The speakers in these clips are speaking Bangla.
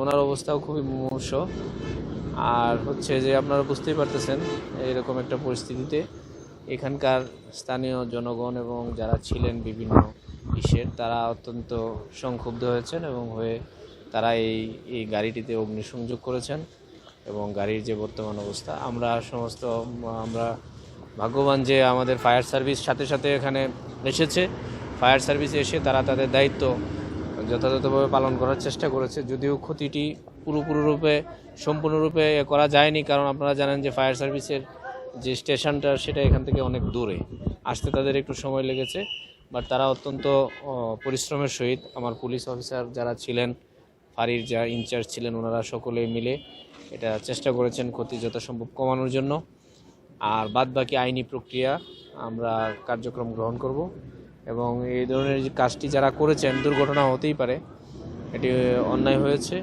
ওনার অবস্থাও খুবই মুমূর্ষ। আর হচ্ছে যে আপনারা বুঝতেই পারতেছেন, এরকম একটা পরিস্থিতিতে এখানকার স্থানীয় জনগণ এবং যারা ছিলেন বিভিন্ন ইসের, তারা অত্যন্ত সংক্ষুব্ধ হয়েছেন এবং হয়ে তারা এই এই গাড়িটিতে অগ্নিসংযোগ করেছেন এবং গাড়ির যে বর্তমান অবস্থা, আমরা সমস্ত, আমরা ভাগ্যবান যে আমাদের ফায়ার সার্ভিস সাথে সাথে এখানে এসেছে। ফায়ার সার্ভিস এসে তারা তাদের দায়িত্ব যথাযথভাবে পালন করার চেষ্টা করেছে। যদিও ক্ষতিটি পুরোপুরিরূপে, সম্পূর্ণরূপে করা যায়নি, কারণ আপনারা জানেন যে ফায়ার সার্ভিসের যে স্টেশনটা, সেটা এখান থেকে অনেক দূরে। আসতে তাদের একটু সময় লেগেছে, বাট তারা অত্যন্ত পরিশ্রমের সহিত আমার পুলিশ অফিসার যারা ছিলেন ফাঁড়ির যা ইনচার্জ ছিলেন, ওনারা সকলে মিলে এটা চেষ্টা করেছেন ক্ষতি যথাসম্ভব কমানোর জন্য। আর বাদ বাকি আইনি প্রক্রিয়া আমরা কার্যক্রম গ্রহণ করব। এবং এই ধরনের যে কাজটি যারা করেছেন, দুর্ঘটনা হতেই পারে, এটি অন্যায় হয়েছে।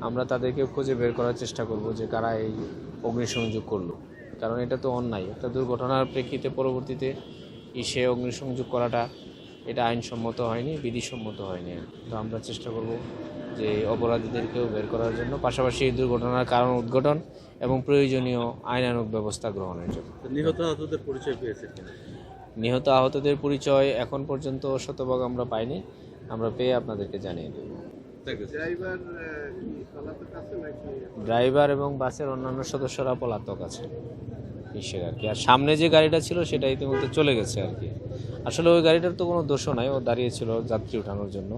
আমরা তাদেরকে খুঁজে বের করার চেষ্টা করব যে কারা এই অগ্নিসংযোগ করল। কারণ এটা তো অন্যায়। একটা দুর্ঘটনার প্রেক্ষিতে পরবর্তীতে ইসে অগ্নিসংযোগ করাটা, এটা আইনসম্মত হয়নি, বিধিসম্মত হয়নি। তো আমরা চেষ্টা করব যে অপরাধীদেরকেও বের করার জন্য পাশাপাশি এই দুর্ঘটনার কারণ উদ্ঘটন এবং প্রয়োজনীয় আইনানুগ ব্যবস্থা গ্রহণের জন্য। নিহত আহতদের পরিচয় পেয়েছেন কিনা? নিহত আহতদের পরিচয় এখন পর্যন্ত শতভাগ আমরা পাইনি। আমরা পেয়ে আপনাদেরকে জানিয়ে দেব। ড্রাইভার এবং বাসের অন্যান্য সদস্যরা পলাতক আছে। ইসের আর কি। আর সামনে যে গাড়িটা ছিল সেটা ইতিমধ্যে চলে গেছে আর কি। আসলে ওই গাড়িটার তো কোনো দোষও নাই ও দাঁড়িয়েছিল যাত্রী ওঠানোর জন্য।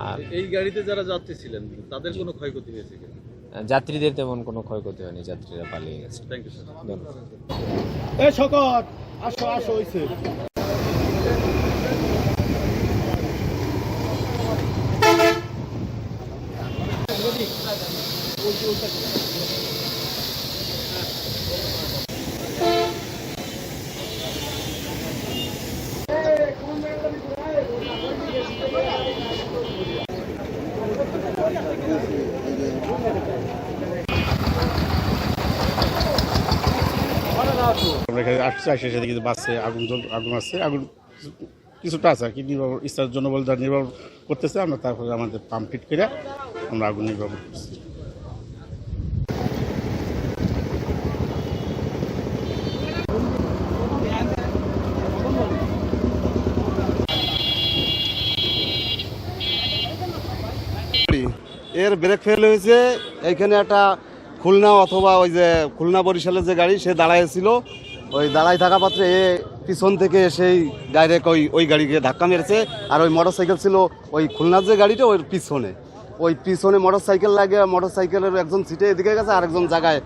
আর এই গাড়িতে যারা যাত্রী ছিলেন তাদের কোনো ক্ষয়ক্ষতি হয়েছে কিনা? যাত্রীদের তেমন কোনো ক্ষয়ক্ষতি হয়নি যাত্রীরা পালিয়ে গেছে। থ্যাংক ইউ স্যার শকত আসো আসো হইছে। আমরা এখানে আসছে আসে এসে দেখি বাসে আগুন আগুন আসছে আগুন কিছুটা আছে আর কি নির্ভর ইস্তার নির্ভর করতেছে আমরা তারপরে আমাদের পাম্প ফিট করে আমরা আগুন নির্ভর করতেছি। এর ব্রেক ফেল হয়েছে এইখানে একটা খুলনা অথবা ওই যে খুলনা বরিশালের যে গাড়ি, সে দাঁড়াইছিল। ওই দাঁড়াই থাকা পাত্রে এ পিছন থেকে সেই ডাইরেক্ট ওই ওই গাড়িকে ধাক্কা মেরেছে। আর ওই মোটর সাইকেল ছিল ওই খুলনার যে গাড়িটা, ওই পিছনে। ওই পিছনে মোটর সাইকেল লাগে মোটর সাইকেলের একজন সিটে এদিকে গেছে আর একজন জায়গায়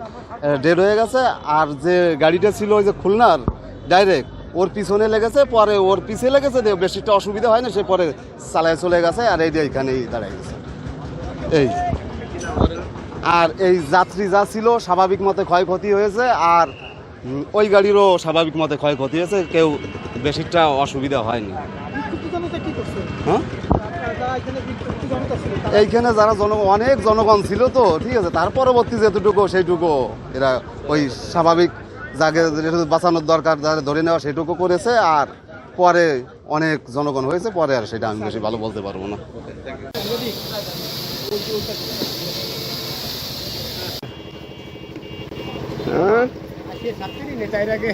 ডেড হয়ে গেছে। আর যে গাড়িটা ছিল ওই যে খুলনার ডাইরেক্ট ওর পিছনে লেগেছে, পরে ওর পিছে লেগেছে বেশিটা অসুবিধা হয় না সে পরে চালায় চলে গেছে, আর এই যে এইখানেই দাঁড়ায় গেছে। এই। আর এই যাত্রী যা ছিল স্বাভাবিক মতে ক্ষয়ক্ষতি হয়েছে আর ওই গাড়িরও স্বাভাবিক মতে ক্ষয়ক্ষতি হয়েছে কেউ বেশিটা অসুবিধা হয়নি। হ্যাঁ? এইখানে যারা জন অনেক জনগণ ছিল তো ঠিক আছে? তার পরবর্তী যেটুকু সেইটুকু এরা ওই স্বাভাবিক যাকে বাঁচানোর দরকার যারা ধরে নেওয়া সেটুকু করেছে আর পরে অনেক জনগণ হয়েছে পরে আর সেটা আমি বেশি ভালো বলতে পারব না। নেতাই আগে